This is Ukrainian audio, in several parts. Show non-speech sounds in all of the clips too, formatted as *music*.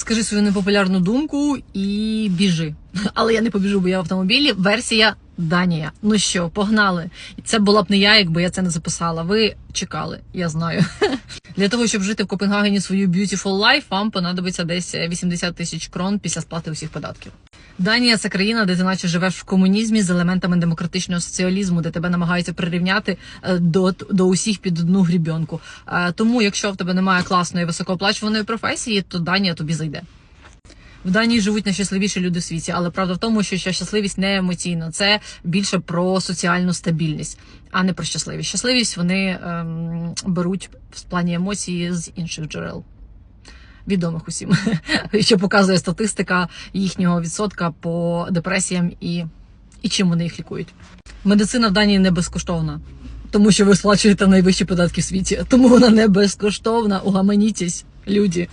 Скажи свою непопулярну думку і біжи. *laughs* Але я не побіжу, бо я в автомобілі. Версія Данія. Ну що, погнали. Це була б не я, якби я це не записала. Ви чекали, я знаю. *laughs* Для того, щоб жити в Копенгагені свою beautiful life, вам понадобиться десь 80 тисяч крон після сплати усіх податків. Данія це країна, де ти наче живеш в комунізмі з елементами демократичного соціалізму, де тебе намагаються прирівняти е, до, до усіх під одну грібінку. Е, Тому, якщо в тебе немає класної високооплачуваної професії, то Данія тобі зайде. В Данії живуть найщасливіші люди в світі, але правда в тому, що щасливість не емоційна, це більше про соціальну стабільність, а не про щасливість. Щасливість вони ем, беруть в плані емоції з інших джерел. Відомих усім, *laughs* що показує статистика їхнього відсотка по депресіям і, і чим вони їх лікують. Медицина в Данії не безкоштовна, тому що ви сплачуєте найвищі податки в світі. Тому вона не безкоштовна. Угаманітесь, люди.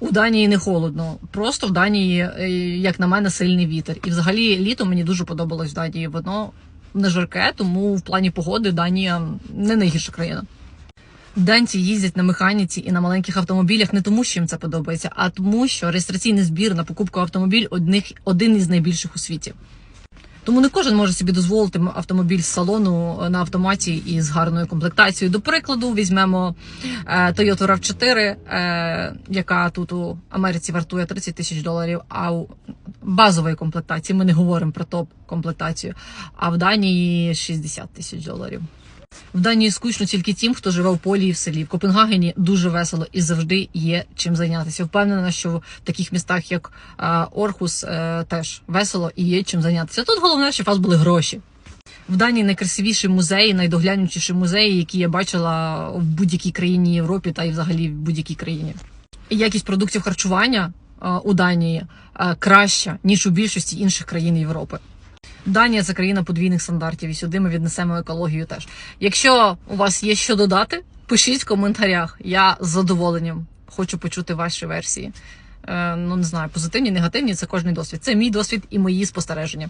У Данії не холодно. Просто в Данії, е, як на мене, сильний вітер. І взагалі літо мені дуже подобалось в Данії. Воно не жарке, тому в плані погоди Данія не найгірша країна. Данці їздять на механіці і на маленьких автомобілях не тому, що їм це подобається, а тому, що реєстраційний збір на покупку автомобіль одних один із найбільших у світі. Тому не кожен може собі дозволити автомобіль з салону на автоматі і з гарною комплектацією. До прикладу, візьмемо е, Toyota RAV4, е, яка тут у Америці вартує 30 тисяч доларів. А у базової комплектації ми не говоримо про топ комплектацію. А в Данії 60 тисяч доларів. В Данії скучно тільки тим, хто живе в полі і в селі. В Копенгагені дуже весело і завжди є чим зайнятися. Впевнена, що в таких містах, як Орхус, е, теж весело і є чим зайнятися. Тут головне, щоб у вас були гроші. В Данії найкрасивіші музеї, найдоглянутіші музеї, які я бачила в будь-якій країні Європі та й взагалі в будь-якій країні. Якість продуктів харчування е, у Данії е, краща ніж у більшості інших країн Європи. Данія це країна подвійних стандартів, і сюди ми віднесемо екологію теж. Якщо у вас є що додати, пишіть в коментарях. Я з задоволенням хочу почути ваші версії. Е, ну не знаю, позитивні, негативні це кожний досвід. Це мій досвід і мої спостереження.